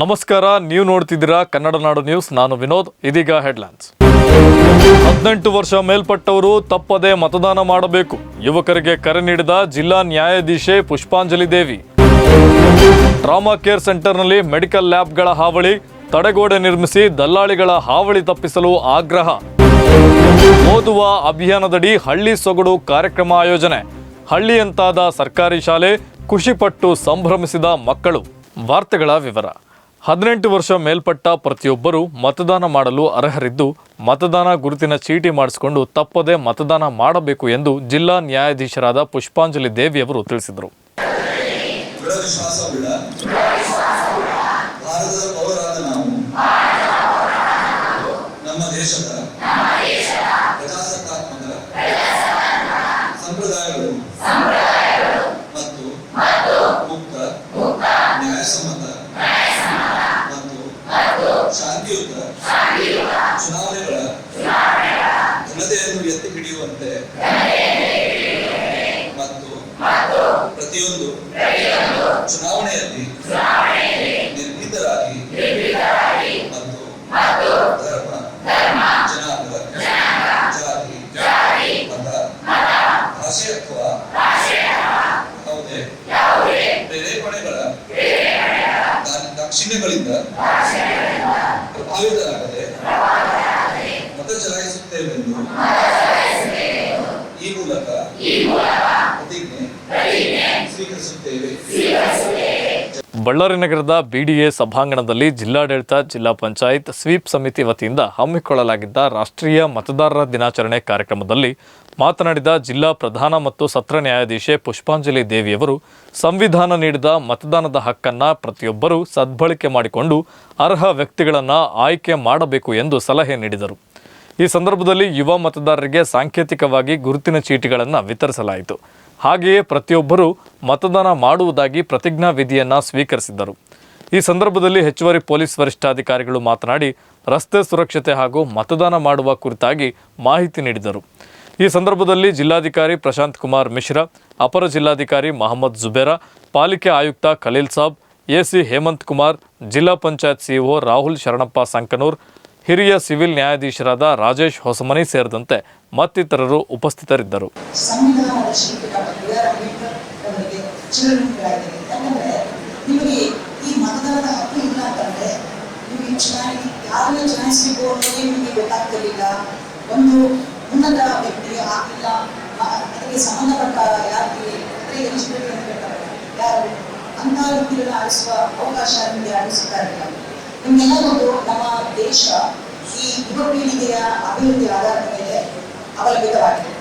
ನಮಸ್ಕಾರ, ನೀವು ನೋಡ್ತಿದ್ದೀರಾ ಕನ್ನಡ ನಾಡು ನ್ಯೂಸ್, ನಾನು ವಿನೋದ್, ಇದೀಗ ಹೆಡ್ಲೈನ್ಸ್. ಹದಿನೆಂಟು ವರ್ಷ ಮೇಲ್ಪಟ್ಟವರು ತಪ್ಪದೆ ಮತದಾನ ಮಾಡಬೇಕು. ಯುವಕರಿಗೆ ಕರೆ ನೀಡಿದ ಜಿಲ್ಲಾ ನ್ಯಾಯಾಧೀಶೆ ಪುಷ್ಪಾಂಜಲಿ ದೇವಿ. ಟ್ರಾಮಾ ಕೇರ್ ಸೆಂಟರ್ನಲ್ಲಿ ಮೆಡಿಕಲ್ ಲ್ಯಾಬ್ಗಳ ಹಾವಳಿ, ತಡೆಗೋಡೆ ನಿರ್ಮಿಸಿ ದಲ್ಲಾಳಿಗಳ ಹಾವಳಿ ತಪ್ಪಿಸಲು ಆಗ್ರಹ. ಓದುವ ಅಭಿಯಾನದಡಿ ಹಳ್ಳಿ ಸೊಗಡು ಕಾರ್ಯಕ್ರಮ ಆಯೋಜನೆ. ಹಳ್ಳಿಯಂತಾದ ಸರ್ಕಾರಿ ಶಾಲೆ, ಖುಷಿಪಟ್ಟು ಸಂಭ್ರಮಿಸಿದ ಮಕ್ಕಳು. ವಾರ್ತೆಗಳ ವಿವರ. ಹದಿನೆಂಟು ವರ್ಷ ಮೇಲ್ಪಟ್ಟ ಪ್ರತಿಯೊಬ್ಬರು ಮತದಾನ ಮಾಡಲು ಅರ್ಹರಿದ್ದು, ಮತದಾನ ಗುರುತಿನ ಚೀಟಿ ಮಾಡಿಸಿಕೊಂಡು ತಪ್ಪದೇ ಮತದಾನ ಮಾಡಬೇಕು ಎಂದು ಜಿಲ್ಲಾ ನ್ಯಾಯಾಧೀಶರಾದ ಪುಷ್ಪಾಂಜಲಿ ದೇವಿ ಅವರು ತಿಳಿಸಿದರು. ದೃಢ ವಿಶ್ವಾಸವುಳ್ಳ ಭಾರತದ ಪೌರರಾದ ನಾವು ನಮ್ಮ ದೇಶದ ಪ್ರಜಾಸತ್ತಾತ್ಮಕ ಸಂಪ್ರದಾಯಗಳು ಮತ್ತು ಮುಕ್ತ ನ್ಯಾಯಸಮ್ಮತ ಮತ್ತು ಶಾಂತಿಯುತ ಚುನಾವಣೆಗಳ ಎತ್ತಿ ಹಿಡಿಯುವಂತೆ ಮತ್ತು ಪ್ರತಿಯೊಂದು ಚುನಾವಣೆಯಲ್ಲಿ ನಿರ್ಭೀತರಾಗಿ ಮತ್ತು ಧರ್ಮ ಪ್ರೇರೇಪಣೆಗಳ ದಕ್ಷಿಣಗಳಿಂದ ಪ್ರಭಾವಿತರಾಗದೆ ಮತ ಚಲಾಯಿಸುತ್ತೇವೆಂದು ಈ ಮೂಲಕ ಪ್ರತಿಜ್ಞೆ ಸ್ವೀಕರಿಸುತ್ತೇವೆ. ಬಳ್ಳಾರಿ ನಗರದ ಬಿಡಿಎ ಸಭಾಂಗಣದಲ್ಲಿ ಜಿಲ್ಲಾಡಳಿತ ಜಿಲ್ಲಾ ಪಂಚಾಯತ್ ಸ್ವೀಪ್ ಸಮಿತಿ ವತಿಯಿಂದ ಹಮ್ಮಿಕೊಳ್ಳಲಾಗಿದ್ದ ರಾಷ್ಟ್ರೀಯ ಮತದಾರರ ದಿನಾಚರಣೆ ಕಾರ್ಯಕ್ರಮದಲ್ಲಿ ಮಾತನಾಡಿದ ಜಿಲ್ಲಾ ಪ್ರಧಾನ ಮತ್ತು ಸತ್ರ ನ್ಯಾಯಾಧೀಶೆ ಪುಷ್ಪಾಂಜಲಿ ದೇವಿಯವರು, ಸಂವಿಧಾನ ನೀಡಿದ ಮತದಾನದ ಹಕ್ಕನ್ನು ಪ್ರತಿಯೊಬ್ಬರೂ ಸದ್ಬಳಕೆ ಮಾಡಿಕೊಂಡು ಅರ್ಹ ವ್ಯಕ್ತಿಗಳನ್ನು ಆಯ್ಕೆ ಮಾಡಬೇಕು ಎಂದು ಸಲಹೆ ನೀಡಿದರು. ಈ ಸಂದರ್ಭದಲ್ಲಿ ಯುವ ಮತದಾರರಿಗೆ ಸಾಂಕೇತಿಕವಾಗಿ ಗುರುತಿನ ಚೀಟಿಗಳನ್ನು ವಿತರಿಸಲಾಯಿತು. ಹಾಗೆಯೇ ಪ್ರತಿಯೊಬ್ಬರೂ ಮತದಾನ ಮಾಡುವುದಾಗಿ ಪ್ರತಿಜ್ಞಾ ವಿಧಿಯನ್ನು ಸ್ವೀಕರಿಸಿದ್ದರು. ಈ ಸಂದರ್ಭದಲ್ಲಿ ಹೆಚ್ಚುವರಿ ಪೊಲೀಸ್ ವರಿಷ್ಠಾಧಿಕಾರಿಗಳು ಮಾತನಾಡಿ, ರಸ್ತೆ ಸುರಕ್ಷತೆ ಹಾಗೂ ಮತದಾನ ಮಾಡುವ ಕುರಿತಾಗಿ ಮಾಹಿತಿ ನೀಡಿದರು. ಈ ಸಂದರ್ಭದಲ್ಲಿ ಜಿಲ್ಲಾಧಿಕಾರಿ ಪ್ರಶಾಂತ್ ಕುಮಾರ್ ಮಿಶ್ರಾ, ಅಪರ ಜಿಲ್ಲಾಧಿಕಾರಿ ಮಹಮ್ಮದ್ ಜುಬೇರಾ, ಪಾಲಿಕೆ ಆಯುಕ್ತ ಖಲೀಲ್ ಸಾಬ್, ಎಸಿ ಹೇಮಂತ್ ಕುಮಾರ್, ಜಿಲ್ಲಾ ಪಂಚಾಯತ್ ಸಿಇಒ ರಾಹುಲ್ ಶರಣಪ್ಪ ಸಂಕನೂರ್, ಹಿರಿಯ ಸಿವಿಲ್ ನ್ಯಾಯಾಧೀಶರಾದ ರಾಜೇಶ್ ಹೊಸಮನಿ ಸೇರಿದಂತೆ ಮತ್ತಿತರರು ಉಪಸ್ಥಿತರಿದ್ದರು. ಒಂದು ಉನ್ನತ ವ್ಯಕ್ತಿಗೆ ಆಗಿಲ್ಲ ಅದಕ್ಕೆ ಸಂಬಂಧಪಟ್ಟ ಯಾರಿಗೆ ಎಲಿಜಿಬಿಲಿಟಿ ಅಂತ ಹೇಳ್ತಾರೆ. ಯಾರು? ಅಂತಹ ವ್ಯಕ್ತಿಗಳನ್ನ ಆಡಿಸುವ ಅವಕಾಶ ನಿಮಗೆ ಆಡಿಸುತ್ತಾ ಇರಲಿಲ್ಲ ನಿಮ್ಗೆಲ್ಲ ನಮ್ಮ ದೇಶ ಈ ಯುವ ಪೀಳಿಗೆಯ ಅಭಿವೃದ್ಧಿ ಆಧಾರದ ಮೇಲೆ ಅವಲಂಬಿತವಾಗಿದೆ.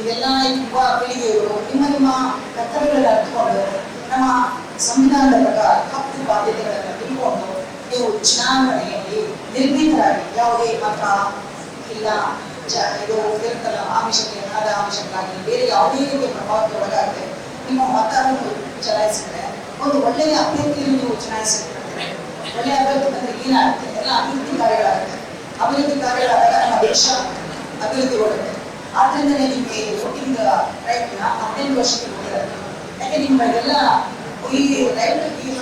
ಇದೆಲ್ಲ ಯುವ ಪೀಳಿಗೆಯವರು ನಿಮ್ಮ ನಿಮ್ಮ ಕರ್ತವ್ಯಗಳನ್ನು ಅರ್ಥಕೊಂಡು ನಮ್ಮ ಸಂವಿಧಾನದ ಪ್ರಕಾರ ಹಕ್ಕು ಬಾಧ್ಯತೆಗಳನ್ನು ತಿಳ್ಕೊಂಡು, ನೀವು ಚುನಾವಣೆಯಲ್ಲಿ ನಿರ್ಭೀತರಾಗಿ, ಯಾವುದೇ ಮತ ಇಲ್ಲ. ಇದು ಇರುತ್ತಲ್ಲ, ಆಮಿಷಕ್ಕೆ ಹಣದ ಆಮಿಷಕ್ಕಾಗಲಿ ಬೇರೆ ಯಾವುದೇ ರೀತಿಯ ಪ್ರಭಾವಕ್ಕೆ ಒಳಗಾಗದೆ ನಿಮ್ಮ ಮತವನ್ನು ಚಲಾಯಿಸಿದ್ರೆ ಒಂದು ಒಳ್ಳೆಯ ಅಭ್ಯರ್ಥಿಯನ್ನು ನೀವು ಚಲಾಯಿಸಿದ್ರೆ ಒಳ್ಳೆಯ ಅಭ್ಯರ್ಥಿ ಬಂದ್ರೆ ಏನಾಗುತ್ತೆ? ಎಲ್ಲ ಅಭಿವೃದ್ಧಿ ಕಾರ್ಯಗಳಾಗುತ್ತೆ. ಅಭಿವೃದ್ಧಿ ಕಾರ್ಯಗಳಾದಾಗ ನಮ್ಮ ದೇಶ ಅಭಿವೃದ್ಧಿಗೊಳ್ಳುತ್ತೆ ಆದ್ರಿಂದಲೇ ನಿಮಗೆ ವೋಟಿಂಗ್ ರೈಟ್ನ ಹದಿನೆಂಟು ವರ್ಷಕ್ಕೆ ಕೊಟ್ಟಿದ್ದಾರೆ ಯಾಕೆ ನಿಮ್ಗೆಲ್ಲ ಈ ರೈಟ್ ಈ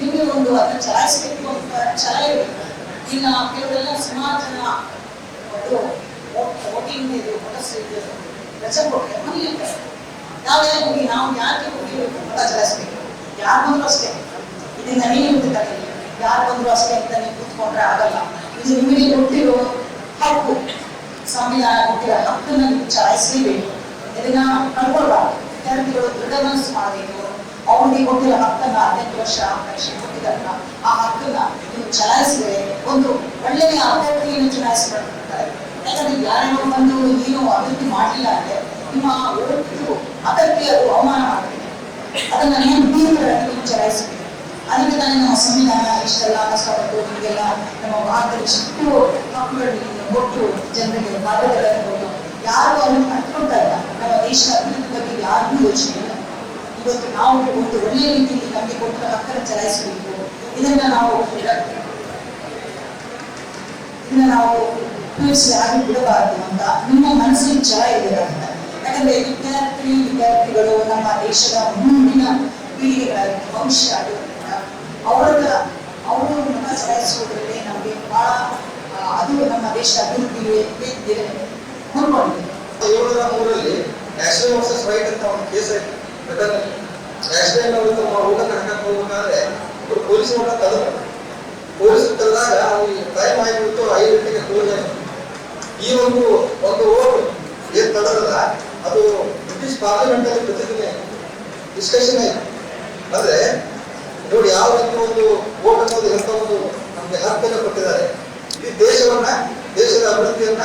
ನಿಮಗೆ ಒಂದು ಅದನ್ನ ಚಲಾಯಿಸಬೇಕು ಅಂತ ಛಲ ಇರಬೇಕು ಈಗ ಕೆಲವರೆಲ್ಲ ಸುಮಾರು ಜನ ಒಂದು ವೋಟಿಂಗ್ ಇದು ಮತಸ್ಸು ರಜೆ ಕೊಟ್ಟರೆ ಮನೇಲಿ ಇರ್ತಾರೆ ನಾವು ಹೋಗಿ ನಾವು ಯಾಕೆ ಚಲಾಯಿಸ್ಬೇಕು ಯಾರು ಬಂದ್ರು ಅಷ್ಟೇ. ಇದನ್ನ ನೀವು ಗೊತ್ತಿದ್ದಾರೆ ಯಾರು ಬಂದ್ರು ಅಷ್ಟೇ ಅಂತ ನೀವು ಕೂತ್ಕೊಂಡ್ರೆ ಆಗಲ್ಲ. ಇದು ನಿಮಗೆ ಕೊಟ್ಟಿರೋ ಹಕ್ಕು. ಸಂವಿಧಾನ ಕೊಟ್ಟಿರೋ ಹಕ್ಕನ್ನು ನೀವು ಚಲಾಯಿಸಲೇಬೇಕು ಇದನ್ನ ಕಳ್ಕೊಳ್ಬಾರ್ದು ವಿದ್ಯಾರ್ಥಿಗಳು ದೃಢ ಮನಸ್ಸು ಮಾಡಬೇಕು. ಅವ್ರಿಗೆ ಕೊಟ್ಟಿರೋ ಹಕ್ಕನ್ನ ಹದಿನೆಂಟು ವರ್ಷ ಪರೀಕ್ಷೆ ಆ ಹಕ್ಕನ್ನ ನೀವು ಚಲಾಯಿಸಿದರೆ ಒಂದು ಒಳ್ಳೆಯ ಅಭ್ಯರ್ಥಿಯನ್ನು ಚಲಾಯಿಸಿಕೊಳ್ತಾರೆ ಯಾಕಂದ್ರೆ ಯಾರ್ಯಾರೋ ಬಂದು ನೀನು ಅಭಿವೃದ್ಧಿ ಮಾಡಲಿಲ್ಲ ಅಂದ್ರೆ ನಿಮ್ಮ ಅದಕ್ಕೆ ಅದು ಅವಮಾನ ಮಾಡ್ತೀವಿ ಅದನ್ನ ನಿರ್ಭೀತರಾಗಿ ನೀವು ಚಲಾಯಿಸಬೇಕು. ಅದಕ್ಕೆ ನಾನು ನಮ್ಮ ಸಂವಿಧಾನ, ಇಷ್ಟೆಲ್ಲ ಕಷ್ಟಪಟ್ಟು ಹೀಗೆಲ್ಲ ನಮ್ಮ ಭಾರತದಲ್ಲಿ ಇಷ್ಟು ಮಕ್ಕಳು ಕೊಟ್ಟು ಜನರಿಗೆ ಮಾರ್ಗಗಳನ್ನು ಕೊಟ್ಟು ಯಾರು ಅದನ್ನು ಕಟ್ಕೊಳ್ತಾ ಇಲ್ಲ. ನಮ್ಮ ದೇಶದ ಅಭಿವೃದ್ಧಿ ಬಗ್ಗೆ ಯಾರಿಗೂ ಯೋಚನೆ ಇಲ್ಲ. ಇವತ್ತು ನಾವು ಒಂದು ಒಳ್ಳೆಯ ರೀತಿಯಲ್ಲಿ ನಮಗೆ ಕೊಟ್ಟ ಹಕ್ಕನ್ನು ಚಲಾಯಿಸಬೇಕು. ಇದನ್ನ ನಾವು ಇದನ್ನ ನಾವು ಉಪಯೋಗಿಸಿ ಆಗಿ ಬಿಡಬಾರದು ಅಂತ ನಿಮ್ಮ ಮನಸ್ಸಿನ ಛಲ ಇರಬೇಕಂತ ಯಾಕಂದ್ರೆ ವಿದ್ಯಾರ್ಥಿ, ವಿದ್ಯಾರ್ಥಿಗಳು ನಮ್ಮ ದೇಶದ ಮುಂದಿನ ಪೀಳಿಗೆಗಳಾಗಿ ಭವಿಷ್ಯ ಆಗಿರೋದ್ರಿಂದ ಅವರ ಚಲಾಯಿಸುವುದರಲ್ಲಿ ನಮಗೆ ಬಹಳ ಅದು ನಮ್ಮ ದೇಶ ಅಭಿವೃದ್ಧಿಗೆ ಹೊಂದ್ಕೊಂಡಿದೆ ಏಳು ಮೂರಲ್ಲಿ ನ್ಯಾಷನಲ್ ವರ್ಸಸ್ ವೈಟ್ ಅಂತ ಒಂದು ಕೇಸ್ ನ್ಯಾಷನಲ್ ಅವರು ಊಟ ಕಟ್ಟಕ್ಕೆ ಹೋಗ್ಬೇಕಾದ್ರೆ ಪೊಲೀಸ್ ಹೋಗಕ್ಕೆ ತದ್ರು ಪೊಲೀಸ್ ತಂದಾಗ ಅವ್ರಿಗೆ ಟೈಮ್ ಆಗಿಬಿಟ್ಟು ಐದು ಗಂಟೆಗೆ ಕ್ಲೋಸ್ ಆಯ್ತು ಈ ಒಂದು ಒಂದು ಓಟ್. ಏನ್ ತಡದಲ್ಲ? ಅದು ಬ್ರಿಟಿಷ್ ಪಾರ್ಲಿಮೆಂಟ್ ಅಲ್ಲಿ ಪ್ರತಿದಿನ ಡಿಸ್ಕಷನ್ ಆಯ್ತು. ಅಂದ್ರೆ ನೋಡಿ, ಯಾವ ರೀತಿ ಒಂದು ಓಟ್ ಅನ್ನೋದು ಎಂತ ಒಂದು ನಮ್ಗೆ ಹಕ್ಕನ್ನು ಕೊಟ್ಟಿದ್ದಾರೆ. ಈ ದೇಶವನ್ನ, ದೇಶದ ಅಭಿವೃದ್ಧಿಯನ್ನ,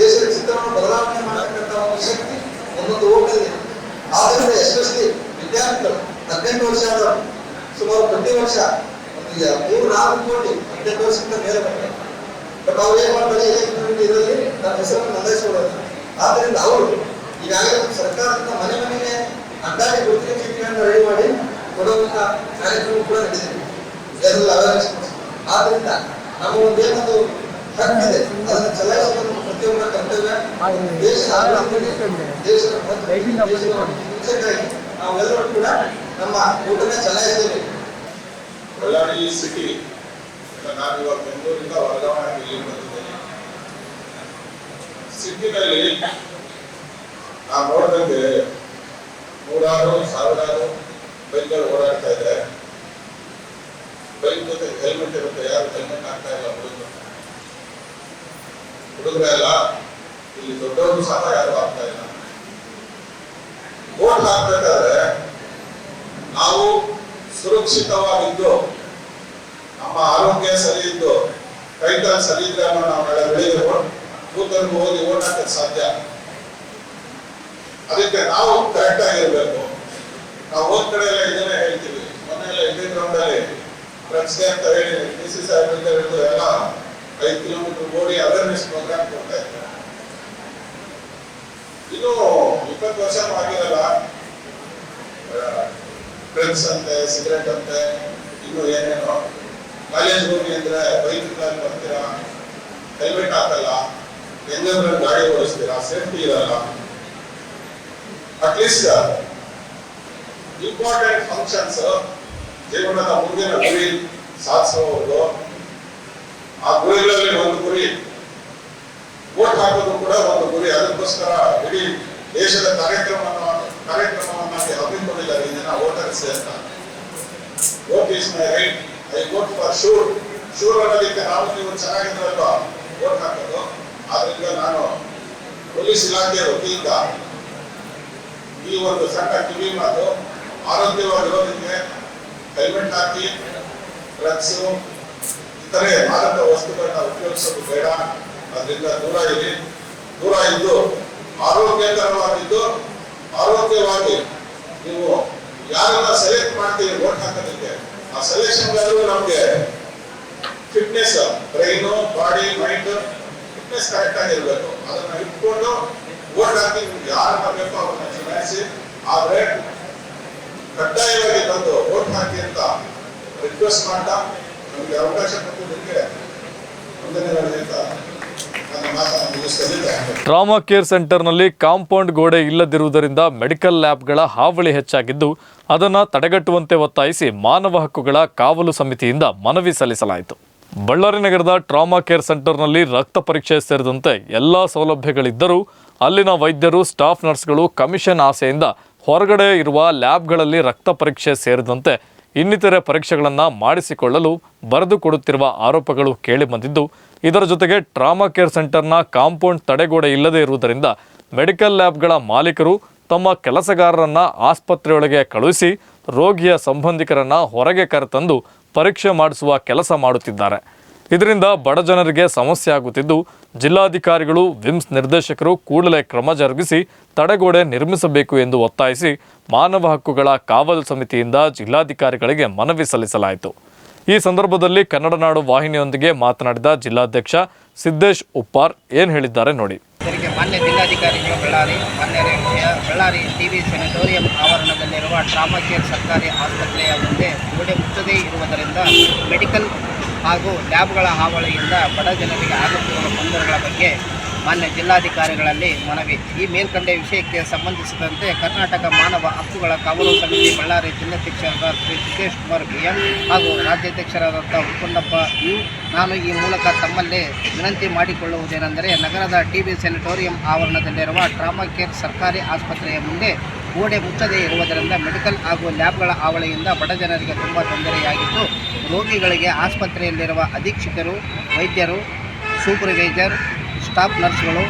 ದೇಶದ ಚಿತ್ರವನ್ನು ಬದಲಾವಣೆ ಮಾಡತಕ್ಕಂತ ಒಂದು ಶಕ್ತಿ ಒಂದೊಂದು ಓಟ್ ಇದೆ ಆದ್ರಿಂದ ಎಸ್ಪೆಷಲಿ ವಿದ್ಯಾರ್ಥಿಗಳು, ಹದಿನೆಂಟು ವರ್ಷ ಆದವರು, ಸುಮಾರು ಪ್ರತಿ ವರ್ಷ ಮೂರು ನಾಲ್ಕು ಕೋಟಿ ಹದಿನೆಂಟು ವರ್ಷಕ್ಕಿಂತ ಮೇಲೆ ಬಂದಿದೆ ಬಟ್ ಅವ್ರು ಏನ್ ಮಾಡ್ತಾರೆ ಎಲೆಕ್ಟ್ರಾನಿಕ್ ಇದರಲ್ಲಿ ನಮ್ಮ ಹೆಸರನ್ನು ನೋಂದಾಯಿಸಿಕೊಳ್ಳೋದು ಆದ್ರಿಂದ ಅವರು ಈಗಾಗಲೇ ಸರ್ಕಾರದಿಂದ ಮನೆ ಮನೆಗೆ ಅಂದಾಜು ಗುರುತಿನ ಚೀಟಿಗಳನ್ನು ರೆಡಿ ಮಾಡಿ ಕೊಡುವಂತ ಕಾರ್ಯಕ್ರಮ ಕೂಡ ನಡೆಸಿದೆ ಜನರಲ್ಲಿ ಅವೇರ್ನೆಸ್ ಆದ್ರಿಂದ ನಮ್ಮ ಒಂದು ಏನೊಂದು ಹಕ್ಕಿದೆ ಅದನ್ನು ಚಲಾಯಿಸುವ ಪ್ರತಿಯೊಬ್ಬರ ಕರ್ತವ್ಯ. ದೇಶದ ದೇಶದ ಫ್ಯೂಚರ್ಗಾಗಿ ನಾವೆಲ್ಲರೂ ಕೂಡ ನಮ್ಮ ಊಟನ ಚಲಾಯಿಸಬೇಕು. ಬಳ್ಳಾರಿ ಸಿಟಿ ನಾನು ಇವಾಗ ಬೆಂಗಳೂರಿಂದ ವರ್ಗಾವಣೆ ಇಲ್ಲಿ ಬಂದಿದ್ದೇನೆ ಸಿಟಿನಲ್ಲಿ ನಾವು ನೋಡಿದಂಗೆ ನೂರಾರು ಸಾವಿರಾರು ಬೈಕ್ಗಳು ಓಡಾಡ್ತಾ ಇದೆ ಬೈಕ್ ಜೊತೆ ಹೆಲ್ಮೆಟ್ ಇರುತ್ತೆ ಯಾರು ಹೆಲ್ಮೆಟ್ ಹಾಕ್ತಾ ಇಲ್ಲ ಹುಡುಗರು ಹುಡುಗರೆಲ್ಲ ಇಲ್ಲಿ ದೊಡ್ಡವರು ಸಹ ಯಾರು ಆಗ್ತಾ ಇಲ್ಲ ಓಟ್ ಹಾಕ್ಬೇಕಾದ್ರೆ ನಾವು ಸುರಕ್ಷಿತವಾಗಿದ್ದು ನಮ್ಮ ಆರೋಗ್ಯ ಸರಿ ಇದ್ದು ಕೈಕಾಲು ಸರಿ ಇದ್ರೆ ನಾವು ನಾಳೆ ಬೆಳಿಗ್ಗೆ ಕೂತಲ್ಲಿ ಹೋಗಿ ಓಟ್ ಸಾಧ್ಯ. ಅದಕ್ಕೆ ನಾವು ಕರೆಕ್ಟ್ ಆಗಿರ್ಬೇಕು ನಾವು ಹೋದ್ ಕಡೆ ಎಲ್ಲ ಇದನ್ನೇ ಹೇಳ್ತೀವಿ. ಮೊನ್ನೆ ಎಲ್ಲ ಇದೇ ಗ್ರೌಂಡ್ ಅಲ್ಲಿ ಫ್ರೆಂಡ್ಸ್ಗೆ ಅಂತ ಹೇಳಿ ಡಿ ಸಿ ಸಾಹೇಬ್ರಿಂದ ಹಿಡಿದು ಎಲ್ಲ ಐದು ಕಿಲೋಮೀಟರ್ ಓಡಿ ಅವೇರ್ನೆಸ್ ಪ್ರೋಗ್ರಾಮ್ ಕೊಡ್ತಾ ಇದ್ದಾರೆ. ಇನ್ನು ಇಪ್ಪತ್ತು ವರ್ಷ ಆಗಿರಲ್ಲ. ಡ್ರಗ್ಸ್ ಅಂತೆ ಸಿಗರೆಟ್ ಅಂತೆ, ಇನ್ನು ಏನೇನೋ. ಕಾಲೇಜ್ ಹೋಗಿ ಅಂದ್ರೆ ಬೈಕ್ ಬರ್ತೀರಾ ಹೆಲ್ಮೆಟ್ ಹಾಕಲ್ಲ. ಹೆಂಗಂದ್ರೆ ಗಾಡಿ ಓಡಿಸ್ತೀರಾ? ಸೇಫ್ಟಿ ಇರಲ್ಲ. ಅಟ್ಲೀಸ್ಟ್ ಇಂಪಾರ್ಟೆಂಟ್ ಫಂಕ್ಷನ್ಸ್ ಜೀವನದ ಮುಂದಿನ ಗುರಿ ಸಾಧಿಸುವವರು ಆ ಗುರಿಗಳಲ್ಲಿ ಒಂದು ಗುರಿ, ಓಟ್ ಹಾಕೋದು ಕೂಡ ಒಂದು ಗುರಿ. ಅದಕ್ಕೋಸ್ಕರ ಇಡೀ ದೇಶದ ಕಾರ್ಯಕ್ರಮವನ್ನು, ಕಾರ್ಯಕ್ರಮವನ್ನಾಗಿ ಹಮ್ಮಿಕೊಂಡಿದ್ದಾರೆ ಈ ದಿನ ವೋಟರ್ಸ್ ಅಂತ. Vote is my right I vote for sure. Sure ಅನ್ನೋದಕ್ಕೆ ನಾನು ನೀವು ಚೆನ್ನಾಗಿದ್ರಲ್ವಾ ವೋಟ್ ಹಾಕೋದು. ಆದ್ರಿಂದ ನಾನು ಪೊಲೀಸ್ ಇಲಾಖೆಯ ವತಿಯಿಂದ ಈ ಒಂದು ಸಣ್ಣ ಕಿವಿ ಮಾತು ಆರೋಗ್ಯವಾಗಿರೋದಕ್ಕೆ ಹೆಲ್ಮೆಟ್ ಹಾಕಿ ಡ್ರಗ್ಸ್ ಇತರೆ ಮಾದಕ ವಸ್ತುಗಳನ್ನ ಉಪಯೋಗಿಸೋದು ಬೇಡ. ಅದರಿಂದ ದೂರ ಇರಿ. ದೂರ ಇದ್ದು ಆರೋಗ್ಯಕರವಾಗಿದ್ದು ಆರೋಗ್ಯವಾಗಿ ನೀವು ಯಾರನ್ನ ಸೆಲೆಕ್ಟ್ ಮಾಡ್ತೀರಿ ವೋಟ್ ಹಾಕೋದಕ್ಕೆ? ಆ ಸೆಲೆಕ್ಷನ್ಗಾದ್ರೂ ನಮ್ಗೆ fitness brain body mind fitness correct ಇರಬೇಕು. ಅದನ್ನ ಇಟ್ಕೊಂಡು ವೋಟ್ ಹಾಕಿ ಯಾರು ಬೇಕೋ ಅವ್ರನ್ನ ಚಲಾಯಿಸಿ ಆದ್ರೆ ಕಡ್ಡಾಯವಾಗಿ ತಂದು ಓಟ್ ಹಾಕಿ ಅಂತ ರಿಕ್ವೆಸ್ಟ್ ಮಾಡ್ತಾ ನಮಗೆ ಅವಕಾಶ ಕೊಟ್ಟಿದ್ದಕ್ಕೆ ಮಾತನ್ನು ಮುಗಿಸ್ತೇನೆ ಟ್ರಾಮಾ ಕೇರ್ ಸೆಂಟರ್ನಲ್ಲಿ ಕಾಂಪೌಂಡ್ ಗೋಡೆ ಇಲ್ಲದಿರುವುದರಿಂದ ಮೆಡಿಕಲ್ ಲ್ಯಾಬ್ಗಳ ಹಾವಳಿ ಹೆಚ್ಚಾಗಿದ್ದು, ಅದನ್ನು ತಡೆಗಟ್ಟುವಂತೆ ಒತ್ತಾಯಿಸಿ ಮಾನವ ಹಕ್ಕುಗಳ ಕಾವಲು ಸಮಿತಿಯಿಂದ ಮನವಿ ಸಲ್ಲಿಸಲಾಯಿತು. ಬಳ್ಳಾರಿ ನಗರದ ಟ್ರಾಮಾ ಕೇರ್ ಸೆಂಟರ್ನಲ್ಲಿ ರಕ್ತ ಪರೀಕ್ಷೆ ಸೇರಿದಂತೆ ಎಲ್ಲ ಸೌಲಭ್ಯಗಳಿದ್ದರೂ, ಅಲ್ಲಿನ ವೈದ್ಯರು, ಸ್ಟಾಫ್ ನರ್ಸ್ಗಳು ಕಮಿಷನ್ ಆಸೆಯಿಂದ ಹೊರಗಡೆ ಇರುವ ಲ್ಯಾಬ್ಗಳಲ್ಲಿ ರಕ್ತ ಪರೀಕ್ಷೆ ಸೇರಿದಂತೆ ಇನ್ನಿತರೆ ಪರೀಕ್ಷೆಗಳನ್ನು ಮಾಡಿಸಿಕೊಳ್ಳಲು ಬರೆದುಕೊಡುತ್ತಿರುವ ಆರೋಪಗಳು ಕೇಳಿಬಂದಿದ್ದು ಇದರ ಜೊತೆಗೆ ಟ್ರಾಮಾ ಕೇರ್ ಸೆಂಟರ್ನ ಕಾಂಪೌಂಡ್ ತಡೆಗೋಡೆ ಇಲ್ಲದೇ ಇರುವುದರಿಂದ ಮೆಡಿಕಲ್ ಲ್ಯಾಬ್ಗಳ ಮಾಲೀಕರು ತಮ್ಮ ಕೆಲಸಗಾರರನ್ನು ಆಸ್ಪತ್ರೆಯೊಳಗೆ ಕಳುಹಿಸಿ ರೋಗಿಯ ಸಂಬಂಧಿಕರನ್ನ ಹೊರಗೆ ಕರೆತಂದು ಪರೀಕ್ಷೆ ಮಾಡಿಸುವ ಕೆಲಸ ಮಾಡುತ್ತಿದ್ದಾರೆ. ಇದರಿಂದ ಬಡ ಜನರಿಗೆ ಸಮಸ್ಯೆ ಆಗುತ್ತಿದ್ದು, ಜಿಲ್ಲಾಧಿಕಾರಿಗಳು, ವಿಮ್ಸ್ ನಿರ್ದೇಶಕರು ಕೂಡಲೇ ಕ್ರಮ ಜರುಗಿಸಿ ತಡೆಗೋಡೆ ನಿರ್ಮಿಸಬೇಕು ಎಂದು ಒತ್ತಾಯಿಸಿ ಮಾನವ ಹಕ್ಕುಗಳ ಕಾವಲು ಸಮಿತಿಯಿಂದ ಜಿಲ್ಲಾಧಿಕಾರಿಗಳಿಗೆ ಮನವಿ ಸಲ್ಲಿಸಲಾಯಿತು. ಈ ಸಂದರ್ಭದಲ್ಲಿ ಕನ್ನಡ ನಾಡು ವಾಹಿನಿಯೊಂದಿಗೆ ಮಾತನಾಡಿದ ಜಿಲ್ಲಾಧ್ಯಕ್ಷ ಸಿದ್ದೇಶ್ ಉಪ್ಪಾರ್ ಏನು ಹೇಳಿದ್ದಾರೆ ನೋಡಿ. ಮಾನ್ಯ ಜಿಲ್ಲಾಧಿಕಾರಿಗಳು ಬಳ್ಳಾರಿ ಮಾನ್ಯ ಬಳ್ಳಾರಿ ಟಿವಿ ಸೆನೆಟೋರಿಯಂ ಆವರಣದಲ್ಲಿರುವ ಟ್ರಾಮಾ ಕೇರ್ ಸರ್ಕಾರಿ ಆಸ್ಪತ್ರೆಯ ಮುಂದೆ ಗೋಡೆ ಮುಚ್ಚದೇ ಇರುವುದರಿಂದ ಮೆಡಿಕಲ್ ಹಾಗೂ ಲ್ಯಾಬ್ಗಳ ಹಾವಳಿಯಿಂದ ಬಡ ಜನರಿಗೆ ಆಗುತ್ತಿರುವ ತೊಂದರೆಗಳ ಬಗ್ಗೆ ಮಾನ್ಯ ಜಿಲ್ಲಾಧಿಕಾರಿಗಳಲ್ಲಿ ಮನವಿ. ಈ ಮೇಲ್ಕಂಡ ವಿಷಯಕ್ಕೆ ಸಂಬಂಧಿಸಿದಂತೆ ಕರ್ನಾಟಕ ಮಾನವ ಹಕ್ಕುಗಳ ಕಾವಲು ಸಮಿತಿ ಬಳ್ಳಾರಿ ಜಿಲ್ಲಾಧ್ಯಕ್ಷರಾದ ಶ್ರೀ ಸಿದ್ದೇಶ್ ಕುಮಾರ್ ಬಿ ಎಂ ಹಾಗೂ ರಾಜ್ಯಾಧ್ಯಕ್ಷರಾದಂಥ ಉಪ್ಪನ್ನಪ್ಪ ಯು. ನಾನು ಈ ಮೂಲಕ ತಮ್ಮಲ್ಲಿ ವಿನಂತಿ ಮಾಡಿಕೊಳ್ಳುವುದೇನೆಂದರೆ ನಗರದ ಟಿ ಬಿ ಸೆನಿಟೋರಿಯಂ ಆವರಣದಲ್ಲಿರುವ ಟ್ರಾಮಾ ಕೇರ್ ಸರ್ಕಾರಿ ಆಸ್ಪತ್ರೆಯ ಮುಂದೆ ಗೋಡೆ ಮುಚ್ಚದೇ ಇರುವುದರಿಂದ ಮೆಡಿಕಲ್ ಹಾಗೂ ಲ್ಯಾಬ್ಗಳ ಹಾವಳಿಯಿಂದ ಬಡ ಜನರಿಗೆ ತುಂಬ ತೊಂದರೆಯಾಗಿದ್ದು, ರೋಗಿಗಳಿಗೆ ಆಸ್ಪತ್ರೆಯಲ್ಲಿರುವ ಅಧೀಕ್ಷಕರು, ವೈದ್ಯರು, ಸೂಪರ್ವೈಸರ್ ಸ್ಟಾಫ್ ನರ್ಸ್ಗಳು,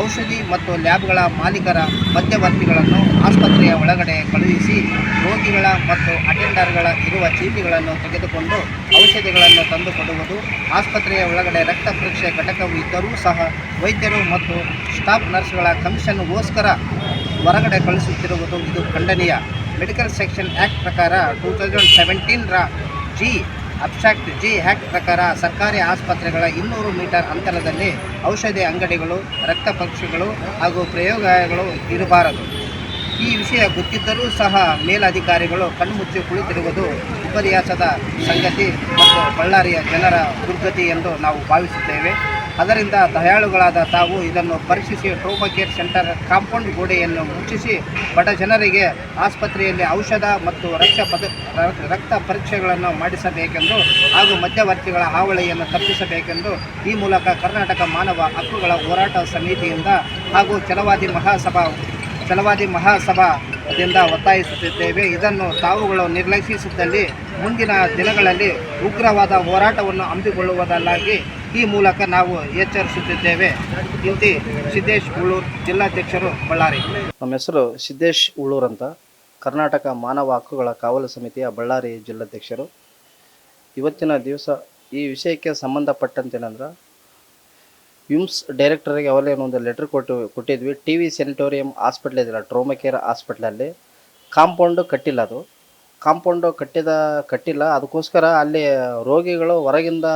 ಔಷಧಿ ಮತ್ತು ಲ್ಯಾಬ್ಗಳ ಮಾಲೀಕರ ಮಧ್ಯವರ್ತಿಗಳನ್ನು ಆಸ್ಪತ್ರೆಯ ಒಳಗಡೆ ಕಳುಹಿಸಿ, ರೋಗಿಗಳ ಮತ್ತು ಅಟೆಂಡರ್ಗಳ ಇರುವ ಚೀಟಿಗಳನ್ನು ತೆಗೆದುಕೊಂಡು ಔಷಧಿಗಳನ್ನು ತಂದುಕೊಡುವುದು, ಆಸ್ಪತ್ರೆಯ ಒಳಗಡೆ ರಕ್ತ ಪರೀಕ್ಷೆ ಘಟಕವು ಇದ್ದರೂ ಸಹ ವೈದ್ಯರು ಮತ್ತು ಸ್ಟಾಫ್ ನರ್ಸ್ಗಳ ಕಮಿಷನ್ಗೋಸ್ಕರ ಹೊರಗಡೆ ಕಳಿಸುತ್ತಿರುವುದು ಇದು ಖಂಡನೀಯ. ಮೆಡಿಕಲ್ ಸೆಕ್ಷನ್ ಆ್ಯಕ್ಟ್ ಪ್ರಕಾರ ಟೂ ತೌಸಂಡ್ ಸೆವೆಂಟೀನ್ರ ಜಿ ಅಬ್ಸ್ಟ್ರಾಕ್ಟ್ ಜಿ ಹ್ಯಾಕ್ ಪ್ರಕಾರ ಸರ್ಕಾರಿ ಆಸ್ಪತ್ರೆಗಳ ಇನ್ನೂರು ಮೀಟರ್ ಅಂತರದಲ್ಲಿ ಔಷಧಿ ಅಂಗಡಿಗಳು, ರಕ್ತ ಪಕ್ಷಿಗಳು ಹಾಗೂ ಪ್ರಯೋಗಾಲಯಗಳು ಇರಬಾರದು. ಈ ವಿಷಯ ಗೊತ್ತಿದ್ದರೂ ಸಹ ಮೇಲಧಿಕಾರಿಗಳು ಕಣ್ಮುಚ್ಚಿ ಕುಳಿತಿರುವುದು ವಿಪರ್ಯಾಸದ ಸಂಗತಿ ಮತ್ತು ಬಳ್ಳಾರಿಯ ಜನರ ದುರ್ಗತಿ ಎಂದು ನಾವು ಭಾವಿಸುತ್ತೇವೆ. ಅದರಿಂದ ದಯಾಳುಗಳಾದ ತಾವು ಇದನ್ನು ಪರೀಕ್ಷಿಸಿ ಟ್ರೋಮಾ ಕೇರ್ ಸೆಂಟರ್ ಕಾಂಪೌಂಡ್ ಗೋಡೆಯನ್ನು ಮುಚ್ಚಿಸಿ, ಬಡ ಜನರಿಗೆ ಆಸ್ಪತ್ರೆಯಲ್ಲಿ ಔಷಧ ಮತ್ತು ರಕ್ತ ಪದ, ರಕ್ತ ಪರೀಕ್ಷೆಗಳನ್ನು ಮಾಡಿಸಬೇಕೆಂದು ಹಾಗೂ ಮಧ್ಯವರ್ತಿಗಳ ಹಾವಳಿಯನ್ನು ತಪ್ಪಿಸಬೇಕೆಂದು ಈ ಮೂಲಕ ಕರ್ನಾಟಕ ಮಾನವ ಹಕ್ಕುಗಳ ಹೋರಾಟ ಸಮಿತಿಯಿಂದ ಹಾಗೂ ಚಲವಾದಿ ಮಹಾಸಭಾ ಛಲವಾದಿ ಮಹಾಸಭಾದಿಂದ ಒತ್ತಾಯಿಸುತ್ತಿದ್ದೇವೆ. ಇದನ್ನು ತಾವುಗಳು ನಿರ್ಲಕ್ಷಿಸಿದ್ದಲ್ಲಿ ಮುಂದಿನ ದಿನಗಳಲ್ಲಿ ಉಗ್ರವಾದ ಹೋರಾಟವನ್ನು ಹಮ್ಮಿಕೊಳ್ಳುವುದಲ್ಲಾಗಿ ಈ ಮೂಲಕ ನಾವು ಎಚ್ಚರಿಸುತ್ತಿದ್ದೇವೆ. ಇಂತಿ ಸಿದ್ದೇಶ್ ಉಳ್ಳೂರು, ಜಿಲ್ಲಾಧ್ಯಕ್ಷರು ಬಳ್ಳಾರಿ. ನಮ್ಮ ಹೆಸರು ಸಿದ್ದೇಶ್ ಉಳ್ಳೂರ್ ಅಂತ. ಕರ್ನಾಟಕ ಮಾನವ ಹಕ್ಕುಗಳ ಕಾವಲು ಸಮಿತಿಯ ಬಳ್ಳಾರಿ ಜಿಲ್ಲಾಧ್ಯಕ್ಷರು. ಇವತ್ತಿನ ದಿವಸ ಈ ವಿಷಯಕ್ಕೆ ಸಂಬಂಧಪಟ್ಟಂತೇನಂದ್ರೆ ವಿಮ್ಸ್ ಡೈರೆಕ್ಟರ್ಗೆ ಅವಲೇ ಒಂದು ಲೆಟ್ರ್ ಕೊಟ್ಟು, ಕೊಟ್ಟಿದ್ವಿ. ಟಿ ವಿ ಸೆನಿಟೋರಿಯಂ ಹಾಸ್ಪಿಟ್ಲ್ ಇದೆಯಲ್ಲ ಟ್ರೋಮಾ ಕೇರ್ ಹಾಸ್ಪಿಟ್ಲಲ್ಲಿ. ಕಾಂಪೌಂಡು ಕಟ್ಟಿಲ್ಲ ಅದು. ಕಾಂಪೌಂಡು ಕಟ್ಟಿದ, ಕಟ್ಟಿಲ್ಲ. ಅದಕ್ಕೋಸ್ಕರ ಅಲ್ಲಿ ರೋಗಿಗಳು ಹೊರಗಿಂದ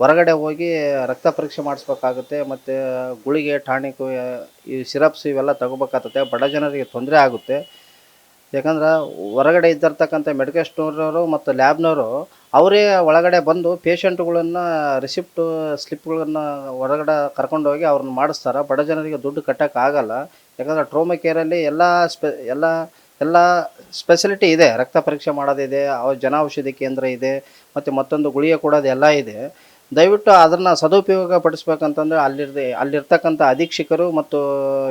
ಹೊರಗಡೆ ಹೋಗಿ ರಕ್ತ ಪರೀಕ್ಷೆ ಮಾಡಿಸ್ಬೇಕಾಗುತ್ತೆ. ಮತ್ತು ಗುಳಿಗೆ, ಟಾನಿಕು, ಈ ಸಿರಪ್ಸ್ ಇವೆಲ್ಲ ತಗೋಬೇಕಾಗುತ್ತೆ. ಬಡ ಜನರಿಗೆ ತೊಂದರೆ ಆಗುತ್ತೆ. ಯಾಕಂದ್ರೆ ಹೊರಗಡೆ ಇದ್ದಿರ್ತಕ್ಕಂಥ ಮೆಡಿಕಲ್ ಸ್ಟೋರ್ನವರು ಮತ್ತು ಲ್ಯಾಬ್ನವರು ಅವರೇ ಒಳಗಡೆ ಬಂದು ಪೇಷಂಟ್ಗಳನ್ನು ರಿಸಿಪ್ಟು ಸ್ಲಿಪ್ಗಳನ್ನು ಹೊರಗಡೆ ಕರ್ಕೊಂಡೋಗಿ ಅವ್ರನ್ನ ಮಾಡಿಸ್ತಾರೆ. ಬಡ ಜನರಿಗೆ ದುಡ್ಡು ಕಟ್ಟೋಕ್ಕಾಗಲ್ಲ ಯಾಕಂದರೆ ಟ್ರೋಮಾ ಕೇರಲ್ಲಿ ಎಲ್ಲ ಸ್ಪೆ ಎಲ್ಲ ಎಲ್ಲ ಸ್ಪೆಷಲಿಟಿ ಇದೆ. ರಕ್ತ ಪರೀಕ್ಷೆ ಮಾಡೋದಿದೆ ಅವ ಜನ ಔಷಧಿ ಕೇಂದ್ರ ಇದೆ, ಮತ್ತು ಮತ್ತೊಂದು ಗುಳಿಗೆ ಕೊಡೋದು ಎಲ್ಲ ಇದೆ. ದಯವಿಟ್ಟು ಅದನ್ನು ಸದುಪಯೋಗ ಪಡಿಸ್ಬೇಕಂತಂದ್ರೆ ಅಲ್ಲಿರದೆ, ಅಲ್ಲಿರ್ತಕ್ಕಂಥ ಅಧೀಕ್ಷಕರು ಮತ್ತು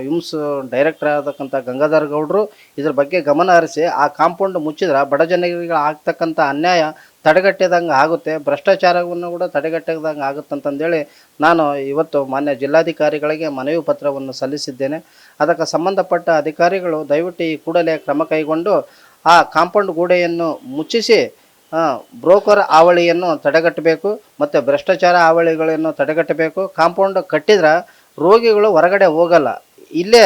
ಯುಮ್ಸ್ ಡೈರೆಕ್ಟರ್ ಆದಕ್ಕಂಥ ಗಂಗಾಧರ್ ಗೌಡರು ಇದ್ರ ಬಗ್ಗೆ ಗಮನ ಹರಿಸಿ ಆ ಕಾಂಪೌಂಡ್ ಮುಚ್ಚಿದ್ರೆ ಬಡ ಜನರಿಗೆ ಆಗ್ತಕ್ಕಂಥ ಅನ್ಯಾಯ ತಡೆಗಟ್ಟಿದಂಗೆ ಆಗುತ್ತೆ. ಭ್ರಷ್ಟಾಚಾರವನ್ನು ಕೂಡ ತಡೆಗಟ್ಟಿದಂಗೆ ಆಗುತ್ತೆ ಅಂತಂದೇಳಿ ನಾನು ಇವತ್ತು ಮಾನ್ಯ ಜಿಲ್ಲಾಧಿಕಾರಿಗಳಿಗೆ ಮನವಿ ಪತ್ರವನ್ನು ಸಲ್ಲಿಸಿದ್ದೇನೆ. ಅದಕ್ಕೆ ಸಂಬಂಧಪಟ್ಟ ಅಧಿಕಾರಿಗಳು ದಯವಿಟ್ಟು ಈ ಕೂಡಲೇ ಕ್ರಮ ಕೈಗೊಂಡು ಆ ಕಾಂಪೌಂಡ್ ಗೋಡೆಯನ್ನು ಮುಚ್ಚಿಸಿ ಬ್ರೋಕರ್ ಹಾವಳಿಯನ್ನು ತಡೆಗಟ್ಟಬೇಕು ಮತ್ತು ಭ್ರಷ್ಟಾಚಾರ ಹಾವಳಿಗಳನ್ನು ತಡೆಗಟ್ಟಬೇಕು. ಕಾಂಪೌಂಡ್ ಕಟ್ಟಿದ್ರೆ ರೋಗಿಗಳು ಹೊರಗಡೆ ಹೋಗಲ್ಲ. ಇಲ್ಲೇ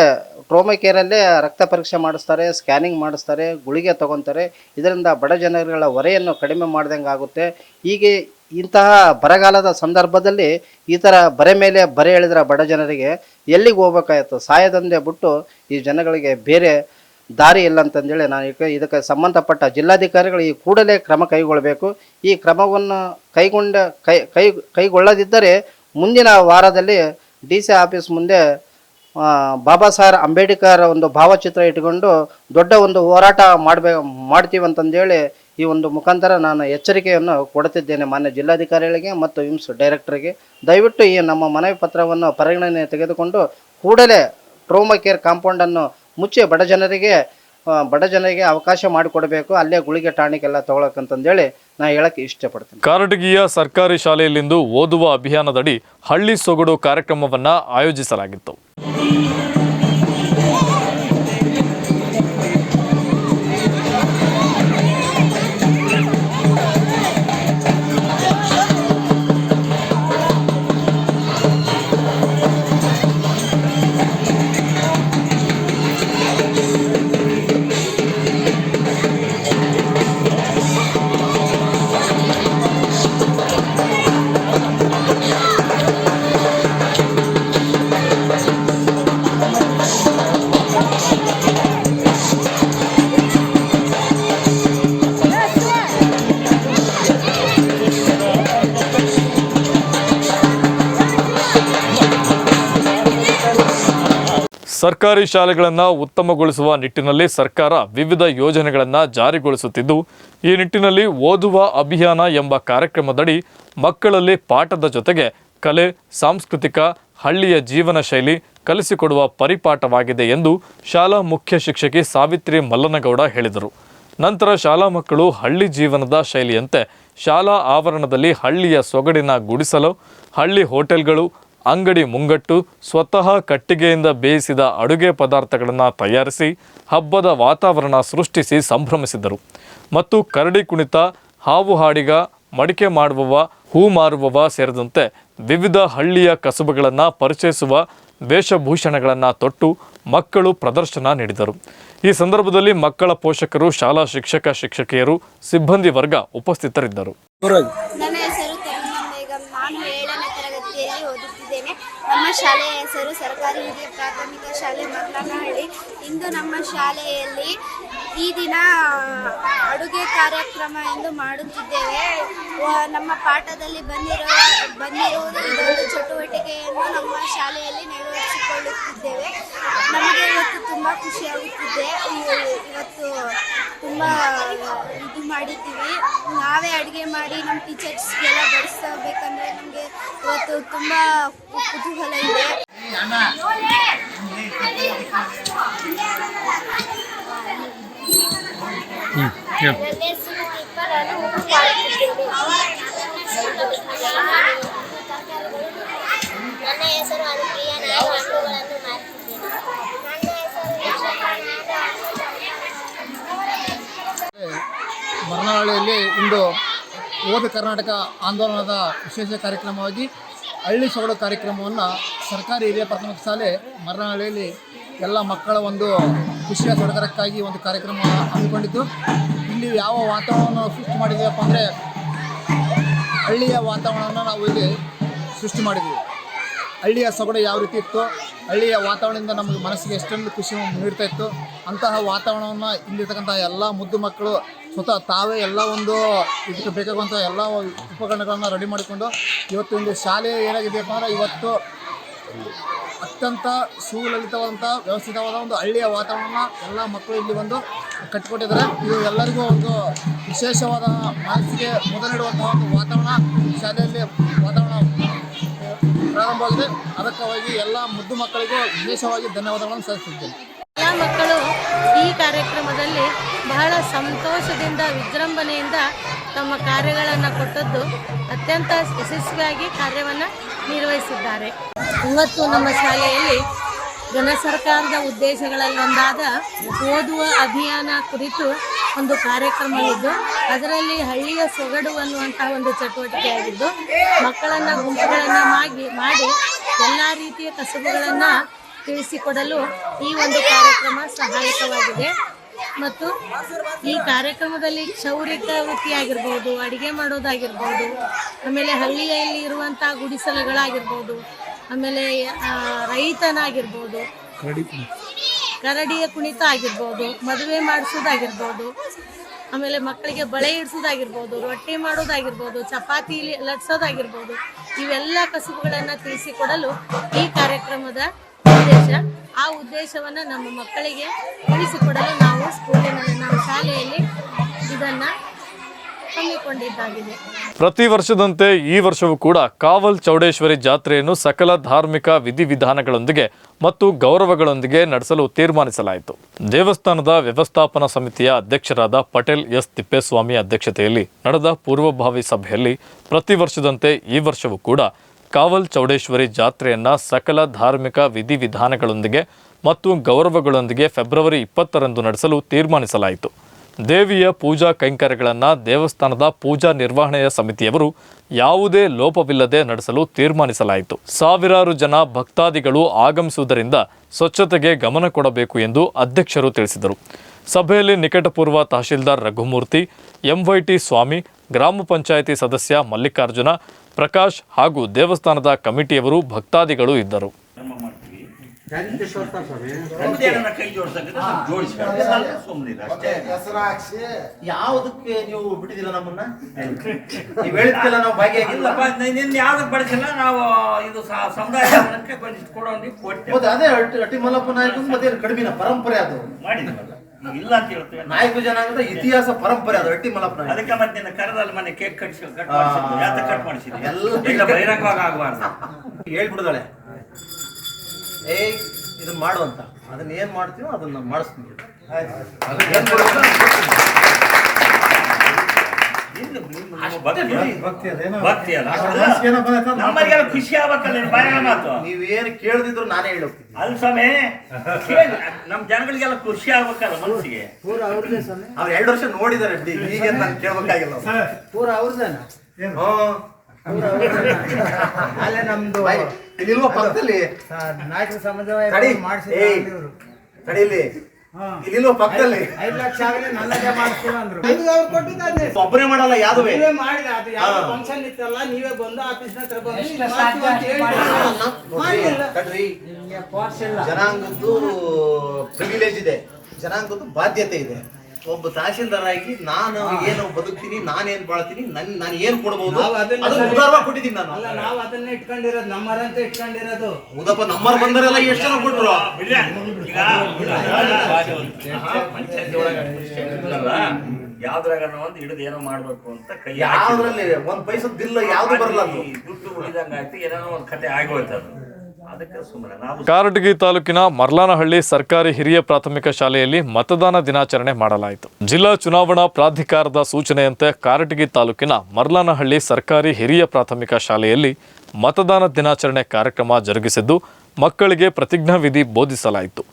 ಟ್ರೋಮಾ ಕೇರಲ್ಲೇ ರಕ್ತ ಪರೀಕ್ಷೆ ಮಾಡಿಸ್ತಾರೆ, ಸ್ಕ್ಯಾನಿಂಗ್ ಮಾಡಿಸ್ತಾರೆ, ಗುಳಿಗೆ ತಗೊತಾರೆ. ಇದರಿಂದ ಬಡ ಜನಗಳ ಹೊರೆಯನ್ನು ಕಡಿಮೆ ಮಾಡ್ದಂಗೆ ಆಗುತ್ತೆ. ಹೀಗೆ ಇಂತಹ ಬರಗಾಲದ ಸಂದರ್ಭದಲ್ಲಿ ಈ ಥರ ಬರೆ ಮೇಲೆ ಬರೆ ಎಳೆದ್ರೆ ಬಡ ಜನರಿಗೆ ಎಲ್ಲಿಗೆ ಹೋಗ್ಬೇಕಾಯ್ತು? ಸಾಯದಂದೆ ಬಿಟ್ಟು ಈ ಜನಗಳಿಗೆ ಬೇರೆ ದಾರಿ ಇಲ್ಲ ಅಂತಂದೇಳಿ ನಾನು ಇದಕ್ಕೆ ಸಂಬಂಧಪಟ್ಟ ಜಿಲ್ಲಾಧಿಕಾರಿಗಳು ಈ ಕೂಡಲೇ ಕ್ರಮ ಕೈಗೊಳ್ಳಬೇಕು ಈ ಕ್ರಮವನ್ನು ಕೈಗೊಂಡ ಕೈ ಕೈಗೊಳ್ಳದಿದ್ದರೆ ಮುಂದಿನ ವಾರದಲ್ಲಿ ಡಿ ಸಿ ಆಫೀಸ್ ಮುಂದೆ ಬಾಬಾ ಸಾಹೇಬ್ ಅಂಬೇಡ್ಕರ್ ಒಂದು ಭಾವಚಿತ್ರ ಇಟ್ಕೊಂಡು ದೊಡ್ಡ ಒಂದು ಹೋರಾಟ ಮಾಡಬೇ, ಮಾಡ್ತೀವಿ ಅಂತಂದೇಳಿ ಈ ಒಂದು ಮುಖಾಂತರ ನಾನು ಎಚ್ಚರಿಕೆಯನ್ನು ಕೊಡುತ್ತಿದ್ದೇನೆ ಮಾನ್ಯ ಜಿಲ್ಲಾಧಿಕಾರಿಗಳಿಗೆ ಮತ್ತು ವಿಮ್ಸ್ ಡೈರೆಕ್ಟರ್ಗೆ. ದಯವಿಟ್ಟು ಈ ನಮ್ಮ ಮನವಿ ಪತ್ರವನ್ನು ಪರಿಗಣನೆ ತೆಗೆದುಕೊಂಡು ಕೂಡಲೇ ಟ್ರೋಮಾ ಕೇರ್ ಕಾಂಪೌಂಡನ್ನು ಮುಚ್ಚಿ ಬಡ ಜನರಿಗೆ ಬಡ ಜನರಿಗೆ ಅವಕಾಶ ಮಾಡಿಕೊಡಬೇಕು. ಅಲ್ಲೇ ಗುಳಿಗೆ ಟಾಣಿಕ್ ಎಲ್ಲ ತಗೊಳಕಂತಂದೇಳಿ ನಾ ಹೇಳಕ್ಕೆ ಇಷ್ಟಪಡ್ತೀನಿ. ಕಾರಟಗಿಯ ಸರ್ಕಾರಿ ಶಾಲೆಯಲ್ಲಿಂದು ಓದುವ ಅಭಿಯಾನದಡಿ ಹಳ್ಳಿ ಸೊಗಡು ಕಾರ್ಯಕ್ರಮವನ್ನು ಆಯೋಜಿಸಲಾಗಿತ್ತು. ಸರ್ಕಾರಿ ಶಾಲೆಗಳನ್ನು ಉತ್ತಮಗೊಳಿಸುವ ನಿಟ್ಟಿನಲ್ಲಿ ಸರ್ಕಾರ ವಿವಿಧ ಯೋಜನೆಗಳನ್ನು ಜಾರಿಗೊಳಿಸುತ್ತಿದ್ದು, ಈ ನಿಟ್ಟಿನಲ್ಲಿ ಓದುವ ಅಭಿಯಾನ ಎಂಬ ಕಾರ್ಯಕ್ರಮದಡಿ ಮಕ್ಕಳಲ್ಲಿ ಪಾಠದ ಜೊತೆಗೆ ಕಲೆ, ಸಾಂಸ್ಕೃತಿಕ, ಹಳ್ಳಿಯ ಜೀವನ ಶೈಲಿ ಕಲಿಸಿಕೊಡುವ ಪರಿಪಾಠವಾಗಿದೆ ಎಂದು ಶಾಲಾ ಮುಖ್ಯ ಶಿಕ್ಷಕಿ ಸಾವಿತ್ರಿ ಮಲ್ಲನಗೌಡ ಹೇಳಿದರು. ನಂತರ ಶಾಲಾ ಮಕ್ಕಳು ಹಳ್ಳಿ ಜೀವನದ ಶೈಲಿಯಂತೆ ಶಾಲಾ ಆವರಣದಲ್ಲಿ ಹಳ್ಳಿಯ ಸೊಗಡಿನ ಗುಡಿಸಲು, ಹಳ್ಳಿ ಹೋಟೆಲ್ಗಳು ಅಂಗಡಿ ಮುಂಗಟ್ಟು ಸ್ವತಃ ಕಟ್ಟಿಗೆಯಿಂದ ಬೇಯಿಸಿದ ಅಡುಗೆ ಪದಾರ್ಥಗಳನ್ನು ತಯಾರಿಸಿ ಹಬ್ಬದ ವಾತಾವರಣ ಸೃಷ್ಟಿಸಿ ಸಂಭ್ರಮಿಸಿದರು. ಮತ್ತು ಕರಡಿ ಕುಣಿತ, ಹಾವು ಹಾಡಿಗ, ಮಡಿಕೆ ಮಾಡುವವ, ಹೂ ಮಾರುವವ ಸೇರಿದಂತೆ ವಿವಿಧ ಹಳ್ಳಿಯ ಕಸುಬುಗಳನ್ನು ಪರಿಚಯಿಸುವ ವೇಷಭೂಷಣಗಳನ್ನು ತೊಟ್ಟು ಮಕ್ಕಳು ಪ್ರದರ್ಶನ ನೀಡಿದರು. ಈ ಸಂದರ್ಭದಲ್ಲಿ ಮಕ್ಕಳ ಪೋಷಕರು, ಶಾಲಾ ಶಿಕ್ಷಕ, ಶಿಕ್ಷಕಿಯರು, ಸಿಬ್ಬಂದಿ ವರ್ಗ ಉಪಸ್ಥಿತರಿದ್ದರು ನನ್ನ ಹೆಸರು ತರುಣ ಬೇಗಂ ನಾನು ಏಳನೇ ತರಗತಿಯಲ್ಲಿ ಓದುತ್ತಿದ್ದೇನೆ ನಮ್ಮ ಶಾಲೆಯ ಹೆಸರು ಸರ್ಕಾರಿ ಹಿರಿಯ ಪ್ರಾಥಮಿಕ ಶಾಲೆ ಮರ್ಲನಹಳ್ಳಿ ಇಂದು ನಮ್ಮ ಶಾಲೆಯಲ್ಲಿ ಈ ದಿನ ಅಡುಗೆ ಕಾರ್ಯಕ್ರಮ ಎಂದು ಮಾಡುತ್ತಿದ್ದೇವೆ. ನಮ್ಮ ಪಾಠದಲ್ಲಿ ಬಂದಿರುವ ಬಂದಿರುವುದು ಇದೊಂದು ಚಟುವಟಿಕೆಯನ್ನು ನಮ್ಮ ಶಾಲೆಯಲ್ಲಿ ನೆರವೇರಿಸಿಕೊಳ್ಳುತ್ತಿದ್ದೇವೆ. ನಮಗೆ ಇವತ್ತು ತುಂಬ ಖುಷಿಯಾಗುತ್ತಿದೆ. ಇವತ್ತು ತುಂಬ ಇದು ಮಾಡಿದ್ದೀವಿ. ನಾವೇ ಅಡುಗೆ ಮಾಡಿ ನಮ್ಮ ಟೀಚರ್ಸ್ಗೆಲ್ಲ ಬಡಿಸಬೇಕಂದ್ರೆ ನಮಗೆ ಇವತ್ತು ತುಂಬ ಕುತೂಹಲ ಇದೆ. ನನ್ನ ಹೆಸರು ಇಂದು ಓದು ಕರ್ನಾಟಕ ಆಂದೋಲನದ ವಿಶೇಷ ಕಾರ್ಯಕ್ರಮವಾಗಿ ಹಳ್ಳಿ ಸೊಗಡು ಕಾರ್ಯಕ್ರಮವನ್ನು ಸರ್ಕಾರಿ ಹಿರಿಯ ಪ್ರಾಥಮಿಕ ಶಾಲೆ ಮರನಹಳ್ಳಿಯಲ್ಲಿ ಎಲ್ಲ ಮಕ್ಕಳ ಒಂದು ಖುಷಿಯ ಸಡಗರಕ್ಕಾಗಿ ಒಂದು ಕಾರ್ಯಕ್ರಮವನ್ನು ಹಮ್ಮಿಕೊಂಡಿದ್ದು. ಇಲ್ಲಿ ಯಾವ ವಾತಾವರಣವನ್ನು ಸೃಷ್ಟಿ ಮಾಡಿದ್ದೀವಪ್ಪ ಅಂದರೆ ಹಳ್ಳಿಯ ವಾತಾವರಣವನ್ನು ನಾವು ಇಲ್ಲಿ ಸೃಷ್ಟಿ ಮಾಡಿದ್ದೀವಿ ಹಳ್ಳಿಯ ಸೊಗಡು ಯಾವ ರೀತಿ ಇತ್ತು? ಹಳ್ಳಿಯ ವಾತಾವರಣದಿಂದ ನಮಗೆ ಮನಸ್ಸಿಗೆ ಎಷ್ಟೊಂದು ಖುಷಿ ನೀಡ್ತಾ ಇತ್ತು. ಅಂತಹ ವಾತಾವರಣವನ್ನು ಇಲ್ಲಿರ್ತಕ್ಕಂಥ ಎಲ್ಲ ಮುದ್ದು ಮಕ್ಕಳು ಸ್ವತಃ ತಾವೇ ಎಲ್ಲ ಒಂದು ಇದಕ್ಕೆ ಬೇಕಾಗುವಂಥ ಎಲ್ಲ ಉಪಕರಣಗಳನ್ನು ರೆಡಿ ಮಾಡಿಕೊಂಡು ಇವತ್ತು ಒಂದು ಶಾಲೆ ಏನಾಗಿದೆಯಪ್ಪ ಅಂದರೆ ಇವತ್ತು ಅತ್ಯಂತ ಸುಲಲಿತವಾದಂಥ ವ್ಯವಸ್ಥಿತವಾದ ಒಂದು ಹಳ್ಳಿಯ ವಾತಾವರಣ ಎಲ್ಲ ಮಕ್ಕಳು ಇಲ್ಲಿ ಬಂದು ಕಟ್ಟಿಕೊಟ್ಟಿದ್ದಾರೆ. ಇದು ಎಲ್ಲರಿಗೂ ಒಂದು ವಿಶೇಷವಾದ ಮನಸ್ಸಿಗೆ ಮುದ ಒಂದು ವಾತಾವರಣ. ಶಾಲೆಯಲ್ಲಿ ವಾತಾವರಣ ಪ್ರಾರಂಭವಾಗಿದೆ. ಅದಕ್ಕಾಗಿ ಎಲ್ಲ ಮುದ್ದು ಮಕ್ಕಳಿಗೂ ವಿಶೇಷವಾಗಿ ಧನ್ಯವಾದಗಳನ್ನು ಸಲ್ಲಿಸುತ್ತೇನೆ ಎಲ್ಲ ಮಕ್ಕಳು ಈ ಕಾರ್ಯಕ್ರಮದಲ್ಲಿ ಬಹಳ ಸಂತೋಷದಿಂದ, ವಿಜೃಂಭಣೆಯಿಂದ ತಮ್ಮ ಕಾರ್ಯಗಳನ್ನು ಕೊಟ್ಟದ್ದು ಅತ್ಯಂತ ಯಶಸ್ವಿಯಾಗಿ ಕಾರ್ಯವನ್ನು ನಿರ್ವಹಿಸಿದ್ದಾರೆ. ಇವತ್ತು ನಮ್ಮ ಶಾಲೆಯಲ್ಲಿ ಜನ ಸರ್ಕಾರದ ಉದ್ದೇಶಗಳಲ್ಲಿ ಒಂದಾದ ಓದುವ ಅಭಿಯಾನ ಕುರಿತು ಒಂದು ಕಾರ್ಯಕ್ರಮವಿದ್ದು ಅದರಲ್ಲಿ ಹಳ್ಳಿಯ ಸೊಗಡು ಅನ್ನುವಂತಹ ಒಂದು ಚಟುವಟಿಕೆಯಾಗಿದ್ದು ಮಕ್ಕಳನ್ನು ಗುಂಪುಗಳನ್ನು ಮಾಡಿ ಮಾಡಿ ಎಲ್ಲ ರೀತಿಯ ಕಸಬುಗಳನ್ನು ತಿಳಿಸಿಕೊಡಲು ಈ ಒಂದು ಕಾರ್ಯಕ್ರಮ ಸಹಾಯಕವಾಗಿದೆ. ಮತ್ತು ಈ ಕಾರ್ಯಕ್ರಮದಲ್ಲಿ ಕ್ಷೌರಿಕ ವೃತ್ತಿಯಾಗಿರ್ಬೋದು ಅಡುಗೆ ಮಾಡೋದಾಗಿರ್ಬೋದು ಆಮೇಲೆ ಹಳ್ಳಿಯಲ್ಲಿ ಇರುವಂಥ ಗುಡಿಸಲುಗಳಾಗಿರ್ಬೋದು ಆಮೇಲೆ ರೈತನಾಗಿರ್ಬೋದು ಕರಡಿಯ ಕುಣಿತ ಆಗಿರ್ಬೋದು ಮದುವೆ ಮಾಡಿಸೋದಾಗಿರ್ಬೋದು ಆಮೇಲೆ ಮಕ್ಕಳಿಗೆ ಬಳೆ ಇಡಿಸೋದಾಗಿರ್ಬೋದು ರೊಟ್ಟಿ ಮಾಡೋದಾಗಿರ್ಬೋದು ಚಪಾತಿ ಲಟ್ಸೋದಾಗಿರ್ಬೋದು ಇವೆಲ್ಲ ಕಸುಬುಗಳನ್ನು ತಿಳಿಸಿಕೊಡಲು ಈ ಕಾರ್ಯಕ್ರಮದ ಉದ್ದೇಶ, ಆ ಉದ್ದೇಶವನ್ನು ನಮ್ಮ ಮಕ್ಕಳಿಗೆ ತಿಳಿಸಿಕೊಡಲು ನಾವು ಸ್ಕೂಲಿನಲ್ಲಿ ನಾವು ಶಾಲೆಯಲ್ಲಿ ಇದನ್ನು ಪ್ರತಿ ವರ್ಷದಂತೆ ಈ ವರ್ಷವೂ ಕೂಡ ಕಾವಲ್ ಚೌಡೇಶ್ವರಿ ಜಾತ್ರೆಯನ್ನು ಸಕಲ ಧಾರ್ಮಿಕ ವಿಧಿವಿಧಾನಗಳೊಂದಿಗೆ ಮತ್ತು ಗೌರವಗಳೊಂದಿಗೆ ನಡೆಸಲು ತೀರ್ಮಾನಿಸಲಾಯಿತು. ದೇವಸ್ಥಾನದ ವ್ಯವಸ್ಥಾಪನಾ ಸಮಿತಿಯ ಅಧ್ಯಕ್ಷರಾದ ಪಟೇಲ್ ಎಸ್ ತಿಪ್ಪೇಸ್ವಾಮಿ ಅಧ್ಯಕ್ಷತೆಯಲ್ಲಿ ನಡೆದ ಪೂರ್ವಭಾವಿ ಸಭೆಯಲ್ಲಿ ಪ್ರತಿ ವರ್ಷದಂತೆ ಈ ವರ್ಷವೂ ಕೂಡ ಕಾವಲ್ ಚೌಡೇಶ್ವರಿ ಜಾತ್ರೆಯನ್ನು ಸಕಲ ಧಾರ್ಮಿಕ ವಿಧಿವಿಧಾನಗಳೊಂದಿಗೆ ಮತ್ತು ಗೌರವಗಳೊಂದಿಗೆ ಫೆಬ್ರವರಿ ಇಪ್ಪತ್ತರಂದು ನಡೆಸಲು ತೀರ್ಮಾನಿಸಲಾಯಿತು. ದೇವಿಯ ಪೂಜಾ ಕೈಂಕರ್ಯಗಳನ್ನು ದೇವಸ್ಥಾನದ ಪೂಜಾ ನಿರ್ವಹಣೆಯ ಸಮಿತಿಯವರು ಯಾವುದೇ ಲೋಪವಿಲ್ಲದೆ ನಡೆಸಲು ತೀರ್ಮಾನಿಸಲಾಯಿತು. ಸಾವಿರಾರು ಜನ ಭಕ್ತಾದಿಗಳು ಆಗಮಿಸುವುದರಿಂದ ಸ್ವಚ್ಛತೆಗೆ ಗಮನ ಕೊಡಬೇಕು ಎಂದು ಅಧ್ಯಕ್ಷರು ತಿಳಿಸಿದರು. ಸಭೆಯಲ್ಲಿ ನಿಕಟಪೂರ್ವ ತಹಶೀಲ್ದಾರ್ ರಘುಮೂರ್ತಿ, ಎಂವೈಟಿ ಸ್ವಾಮಿ, ಗ್ರಾಮ ಪಂಚಾಯಿತಿ ಸದಸ್ಯ ಮಲ್ಲಿಕಾರ್ಜುನ ಪ್ರಕಾಶ್ ಹಾಗೂ ದೇವಸ್ಥಾನದ ಕಮಿಟಿಯವರು ಭಕ್ತಾದಿಗಳು ಇದ್ದರು. ಯಾವುದಕ್ಕೆ ನೀವು ಬಿಟ್ಟಿದ್ದೀರಾ ನಮ್ಮನ್ನ? ನೀವು ಹೇಳಿದ್ಕೆಲ್ಲ ನಾವು ಭಾಗಿಯಾಗಿಲ್ಲ. ನಿನ್ನ ಯಾವ್ದಕ್ಕೆ ಬಳಸಿಲ್ಲ? ನಾವು ಇದು ಅದೇ ಅಟ್ಟಿ ಅಟ್ಟಿ ಮಲ್ಲಪ್ಪ ನಾಯಕ ಮತ್ತೆ ಕಡಿಮೆನ ಪರಂಪರೆ ಅದು. ಮಾಡಿದ್ವಲ್ಲ ಇಲ್ಲ ಅಂತ ಹೇಳ್ತೇವೆ. ನಾಯಕ ಜನಾಂಗದ ಇತಿಹಾಸ ಪರಂಪರೆ ಅದು ಹಟ್ಟಿ ಮಲಪ್ಪ ಅದಕ್ಕೆ ಮತ್ತೆ ನಿನ್ನ ಕರದಲ್ಲಿ ಮನೆ ಕೇಕ್ ಕಟ್ಸಿ ಕಟ್ ಮಾಡಿಸಿದ್ದು ಯಾತ ಕಟ್ ಮಾಡಿಸಿದ್ದು ಎಲ್ಲ ಎಲ್ಲ ಬಹಿರಂಗವಾಗಿ ಆಗಬಾರ್ದು ಹೇಳ್ಬಿಡ್ದಾಳೆ. ಏಯ್ ಇದನ್ನ ಮಾಡು ಅಂತ. ಅದನ್ನ ಏನ್ ಮಾಡ್ತೀವೋ ಅದನ್ನ ಮಾಡಿಸ್ತೀನಿ ಅದನ್ನ ಏನ್ ಮಾಡ್ಬೇಕು ಅದನ್ನ ಕೊಡ್ತೀನಿ. ಇನ್ನು ನಿಮ್ಮ ಅಷ್ಟೇ ಭಕ್ತಿ ಬಿಡಿ. ಭಕ್ತಿ ಅಲ್ಲ ನಮ್ಮರಿಗೆಲ್ಲ ಖುಷಿ ಆಗ್ಬೇಕಲ್ಲ ನಿನ್ ಏನ್ ಮಾತು. ನೀವೇನು ಕೇಳ್ದಿದ್ರು ನಾನೇ ಹೇಳೋಗ್ತೀನಿ ಅಲ್ಲಿ ಸ್ವಾಮಿ ನಮ್ ಜನಗಳಿಗೆಲ್ಲ ಖುಷಿ ಆಗ್ಬೇಕಲ್ಲ ಮನಸ್ಸಿಗೆ. ಅವ್ರು ಎರಡು ವರ್ಷ ನೋಡಿದಾರೆ ಅಡ್ಡಿ ಈಗ ನಾನು ಕೇಳ್ಬೇಕಾಗಿಲ್ಲ ಅವ್ರು. ಪೂರ ಅವ್ರದೇನ. ಅಲ್ಲೇ ನಮ್ದು ಬಾಯ್, ಇಲ್ಲಿಲ್ವಾ ಪಕ್ಕದಲ್ಲಿ? ನಾಯಕರ ಸಮಾಜ ಮಾಡಿಸಿ ತಡೀಲಿ ಪಕ್ಕದಲ್ಲಿ. ಐದು ಲಕ್ಷ ಆಗಲಿ ನನ್ನದೇ ಮಾಡ್ತೀವಿ ಅಂದ್ರು. ಒಬ್ಬರೇ ಮಾಡಲ್ಲ ಯಾವ್ದುವೆ ನೀವೇ ಮಾಡಿದ ಅದು ಯಾವ ಫಂಕ್ಷನ್ ಇತ್ತಲ್ಲ ನೀವೇ ಬಂದು ಆಫೀಸ್ ಹತ್ರ ಬಂದು ಮಾಡಿಲ್ಲ. ಜನಾಂಗದ್ದು ಪ್ರಿವಿಲೇಜ್ ಇದೆ. ಜನಾಂಗದ್ದು ಬಾಧ್ಯತೆ ಇದೆ. ಒಬ್ಬ ತಹಶೀಲ್ದಾರ್ ಆಗಿ ನಾನು ಏನು ಬದುಕ್ತೀನಿ ನಾನೇನ್ ಬಾಳ್ತೀನಿ ನನ್ ನಾನು ಏನ್ ಕೊಡ್ಬೋದು? ನಾವು ಅದನ್ನ ಅದನ್ನ ಕೊಟ್ಟಿದ್ದೀನಿ ನಾನು. ಅಲ್ಲ ನಾವು ಅದನ್ನೇ ಇಟ್ಕೊಂಡಿರೋದು ನಮ್ಮರಂತ ಇಟ್ಕೊಂಡಿರೋದು. ಹೌದಪ್ಪ ನಮ್ಮರ್ ಬಂದರೆಲ್ಲ ಎಷ್ಟು ಜನ ಕೊಟ್ರು? ಬಿಡ್ರಿ. ಈಗ ಪಂಚಾಯತಿ ಒಳಗೆ ಇದ್ರಲ್ಲ, ಯಾವ್ದ್ರಾಗ ಒಂದು ಹಿಡಿದು ಏನೋ ಮಾಡ್ಬೇಕು ಅಂತ ಕೈ. ಯಾವ್ದ್ರಲ್ಲಿ? ಒಂದ್ ಪೈಸದ ಬಿಲ್ ಯಾವ್ದು ಬರಲ್ಲ ಅದು ದುಡ್ಡು ಉಳಿದಂಗ ಆಯ್ತು ಏನೋ ಒಂದ್ ಕತೆ ಆಗೋಯ್ತು ಅದು ಕಾರಟಗಿ ತಾಲೂಕಿನ ಮರ್ಲಾನಹಳ್ಳಿ ಸರ್ಕಾರಿ ಹಿರಿಯ ಪ್ರಾಥಮಿಕ ಶಾಲೆಯಲ್ಲಿ ಮತದಾನ ದಿನಾಚರಣೆ ಮಾಡಲಾಯಿತು. ಜಿಲ್ಲಾ ಚುನಾವಣಾ ಪ್ರಾಧಿಕಾರದ ಸೂಚನೆಯಂತೆ ಕಾರಟಗಿ ತಾಲೂಕಿನ ಮರ್ಲಾನಹಳ್ಳಿ ಸರ್ಕಾರಿ ಹಿರಿಯ ಪ್ರಾಥಮಿಕ ಶಾಲೆಯಲ್ಲಿ ಮತದಾನ ದಿನಾಚರಣೆ ಕಾರ್ಯಕ್ರಮ ಜರುಗಿಸಿದ್ದು, ಮಕ್ಕಳಿಗೆ ಪ್ರತಿಜ್ಞಾ ವಿಧಿ ಬೋಧಿಸಲಾಯಿತು.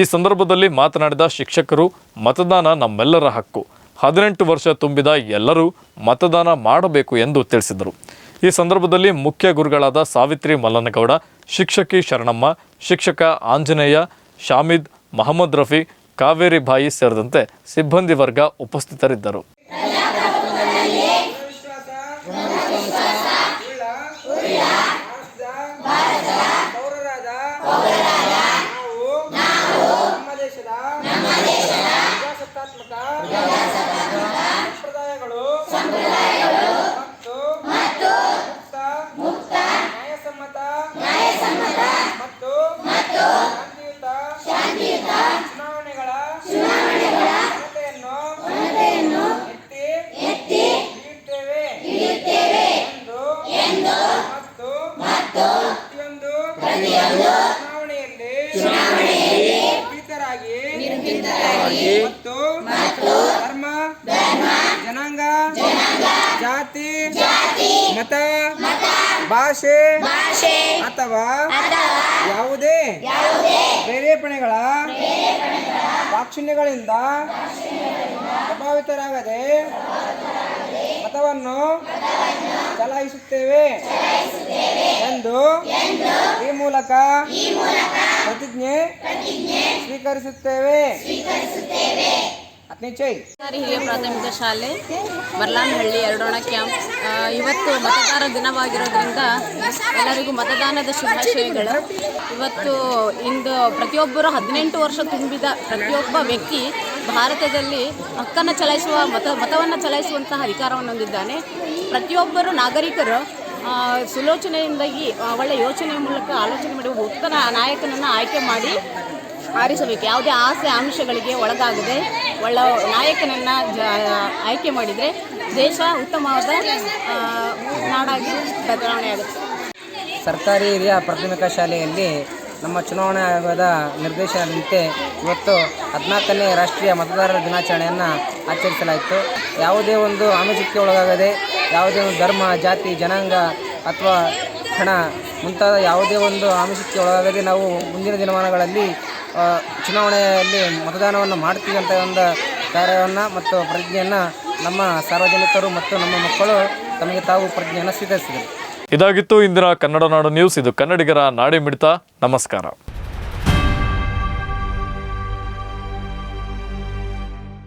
ಈ ಸಂದರ್ಭದಲ್ಲಿ ಮಾತನಾಡಿದ ಶಿಕ್ಷಕರು, ಮತದಾನ ನಮ್ಮೆಲ್ಲರ ಹಕ್ಕು. ಹದಿನೆಂಟು ವರ್ಷ ತುಂಬಿದ ಎಲ್ಲರೂ ಮತದಾನ ಮಾಡಬೇಕು ಎಂದು ತಿಳಿಸಿದರು. ಈ ಸಂದರ್ಭದಲ್ಲಿ ಮುಖ್ಯ ಗುರುಗಳಾದ ಸಾವಿತ್ರಿ ಮಲ್ಲನಗೌಡ ಶಿಕ್ಷಕಿ ಶರಣಮ್ಮ ಶಿಕ್ಷಕ ಆಂಜನೇಯ ಶಾಮಿದ್ ಮಹಮ್ಮದ್ ರಫಿ ಕಾವೇರಿ ಬಾಯಿ ಸೇರಿದಂತೆ ಸಿಬ್ಬಂದಿ ವರ್ಗ ಉಪಸ್ಥಿತರಿದ್ದರು. ದಾಕ್ಷಿಣ್ಯಗಳಿಂದ ಪ್ರಭಾವಿತರಾಗದೆ ಮತವನ್ನು ಚಲಾಯಿಸುತ್ತೇವೆ ಎಂದು ಈ ಮೂಲಕ ಪ್ರತಿಜ್ಞೆ ಸ್ವೀಕರಿಸುತ್ತೇವೆ. ಹಿರಿಯ ಪ್ರಾಥಮಿಕ ಶಾಲೆ, ಬರ್ಲಾನಹಳ್ಳಿ ಎರಡೋಣ ಕ್ಯಾಂಪ್. ಇವತ್ತು ಮತದಾರ ದಿನವಾಗಿರೋದ್ರಿಂದ ಎಲ್ಲರಿಗೂ ಮತದಾನದ ಶುಭಾಶಯಗಳು. ಇವತ್ತು ಇಂದು ಪ್ರತಿಯೊಬ್ಬರು ಹದಿನೆಂಟು ವರ್ಷ ತುಂಬಿದ ಪ್ರತಿಯೊಬ್ಬ ವ್ಯಕ್ತಿ ಭಾರತದಲ್ಲಿ ಹಕ್ಕನ್ನು ಚಲಾಯಿಸುವ, ಮತ, ಮತವನ್ನು ಚಲಾಯಿಸುವಂತಹ ಅಧಿಕಾರವನ್ನು ಹೊಂದಿದ್ದಾನೆ. ಪ್ರತಿಯೊಬ್ಬರು ನಾಗರಿಕರು ಸುಲೋಚನೆಯಿಂದಾಗಿ ಒಳ್ಳೆಯ ಯೋಚನೆ ಮೂಲಕ ಆಲೋಚನೆ ಮಾಡಿ ಉತ್ತಮ ನಾಯಕನನ್ನು ಆಯ್ಕೆ ಮಾಡಿ ಆರಿಸಬೇಕು. ಯಾವುದೇ ಆಸೆ ಆಮಿಷಗಳಿಗೆ ಒಳಗಾಗದೆ ಒಳ್ಳ ನಾಯಕನನ್ನು ಜ, ಆಯ್ಕೆ ಮಾಡಿದರೆ ದೇಶ ಉತ್ತಮವಾದ ನಾಡಾಗಿ ಬದಲಾವಣೆಯಾಗುತ್ತೆ ಸರ್ಕಾರಿ ಹಿರಿಯ ಪ್ರಾಥಮಿಕ ಶಾಲೆಯಲ್ಲಿ ನಮ್ಮ ಚುನಾವಣಾ ಆಯೋಗದ ನಿರ್ದೇಶನದಂತೆ ಇವತ್ತು ಹದಿನಾಲ್ಕನೇ ರಾಷ್ಟ್ರೀಯ ಮತದಾರರ ದಿನಾಚರಣೆಯನ್ನು ಆಚರಿಸಲಾಯಿತು. ಯಾವುದೇ ಒಂದು ಆಮಿಷಕ್ಕೆ ಒಳಗಾಗದೆ, ಯಾವುದೇ ಒಂದು ಧರ್ಮ, ಜಾತಿ, ಜನಾಂಗ ಅಥವಾ ಹಣ ಮುಂತಾದ ಯಾವುದೇ ಒಂದು ಆಮಿಷಕ್ಕೆ ಒಳಗಾಗದೆ ನಾವು ಮುಂದಿನ ದಿನಮಾನಗಳಲ್ಲಿ ಚುನಾವಣೆಯಲ್ಲಿ ಮತದಾನವನ್ನು ಮಾಡ್ತೀವಿ ಅಂತ ಒಂದು ಕಾರ್ಯವನ್ನು ಮತ್ತು ಪ್ರಜ್ಞೆಯನ್ನು ನಮ್ಮ ಸಾರ್ವಜನಿಕರು ಮತ್ತು ನಮ್ಮ ಮಕ್ಕಳು ತಮಗೆ ತಾವು ಪ್ರಜ್ಞೆಯನ್ನು ಸ್ವೀಕರಿಸಿದರು. ಇದಾಗಿತ್ತು ಇಂದಿನ ಕನ್ನಡ ನಾಡು ನ್ಯೂಸ್. ಇದು ಕನ್ನಡಿಗರ ನಾಡಿ ಮಿಡಿತ ನಮಸ್ಕಾರ.